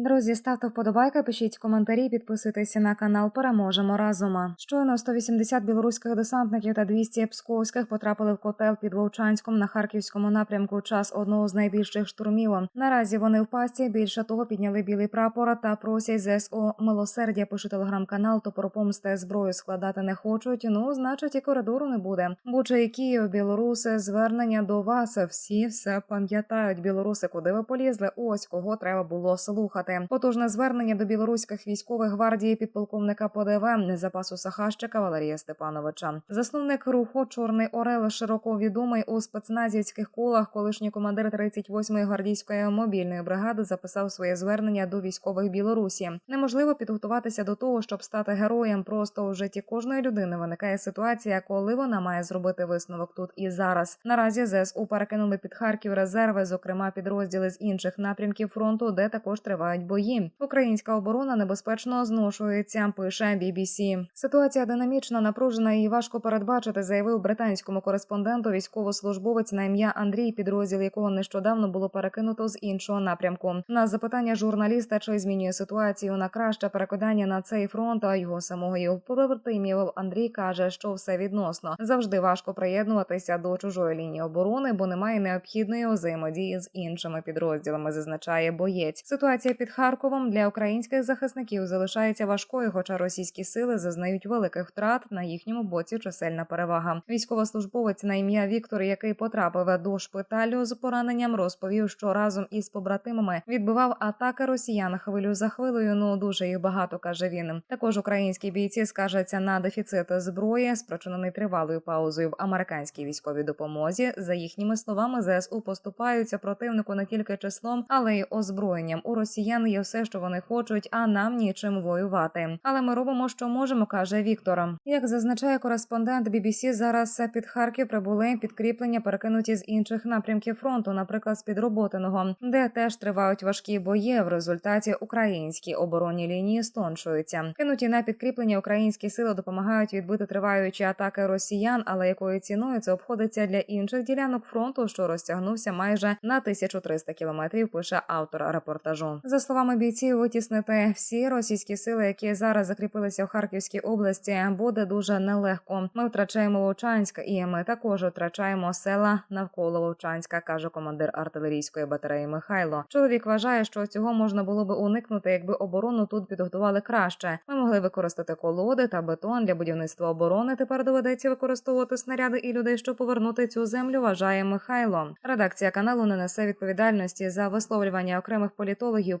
Друзі, ставте вподобайки, пишіть коментарі, підписуйтеся на канал. Переможемо разом. Щойно 180 білоруських десантників та 200 псковських потрапили в котел під Вовчанськом на харківському напрямку. Час одного з найбільших штурмів. Наразі вони в пасті. Більше того, підняли білий прапор та просять ЗСО милосердя. Пише телеграм-канал. То про помсти зброю складати не хочуть. Ну, значить, і коридору не буде. Буча і Київ, білоруси, звернення до вас. Всі все пам'ятають. Білоруси, куди ви полізли? Ось кого треба було слухати. Потужне звернення до білоруських військових гвардії підполковника ПДВ запасу Сахащика Валерія Степановича. Засновник руху Чорний Орел широко відомий у спецназівських колах. Колишній командир 38-ї гвардійської мобільної бригади записав своє звернення до військових Білорусі. Неможливо підготуватися до того, щоб стати героєм. Просто у житті кожної людини виникає ситуація, коли вона має зробити висновок тут і зараз. Наразі ЗСУ перекинули під Харків резерви, зокрема підрозділи з інших напрямків фронту, де також тривають бої. Українська оборона небезпечно зношується. Пише BBC. Ситуація динамічно напружена і важко передбачити, заявив британському кореспонденту військовослужбовець на ім'я Андрій, підрозділ якого нещодавно було перекинуто з іншого напрямку. На запитання журналіста, чи змінює ситуацію на краще перекидання на цей фронт, а його самого його побратимів Андрій каже, що все відносно завжди важко приєднуватися до чужої лінії оборони, бо немає необхідної взаємодії з іншими підрозділами. Зазначає боєць. Ситуація під Харковом для українських захисників залишається важкою, хоча російські сили зазнають великих втрат на їхньому боці. Чисельна перевага. Військовослужбовець на ім'я Віктор, який потрапив до шпиталю з пораненням, розповів, що разом із побратимами відбивав атаки росіян хвилю за хвилею. Ну дуже їх багато каже він. Також українські бійці скаржаться на дефіцит зброї, спричинений тривалою паузою в американській військовій допомозі. За їхніми словами, ЗСУ поступаються противнику не тільки числом, але й озброєнням. У росіян є все, що вони хочуть, а нам нічим воювати. Але ми робимо, що можемо, каже Віктор. Як зазначає кореспондент BBC, зараз під Харків прибули підкріплення, перекинуті з інших напрямків фронту, наприклад, з підроботаного, де теж тривають важкі бої. В результаті українські оборонні лінії стончуються. Кинуті на підкріплення українські сили допомагають відбити триваючі атаки росіян, але якою ціною це обходиться для інших ділянок фронту, що розтягнувся майже на 1300 кілометрів. Пише автор репортажу. За словами бійців, витіснити всі російські сили, які зараз закріпилися в Харківській області, буде дуже нелегко. Ми втрачаємо Вовчанськ, і ми також втрачаємо села навколо Вовчанська, каже командир артилерійської батареї Михайло. Чоловік вважає, що цього можна було би уникнути, якби оборону тут підготували краще. Ми могли використати колоди та бетон для будівництва оборони. Тепер доведеться використовувати снаряди і людей, щоб повернути цю землю. Вважає Михайло. Редакція каналу не несе відповідальності за висловлювання окремих політологів,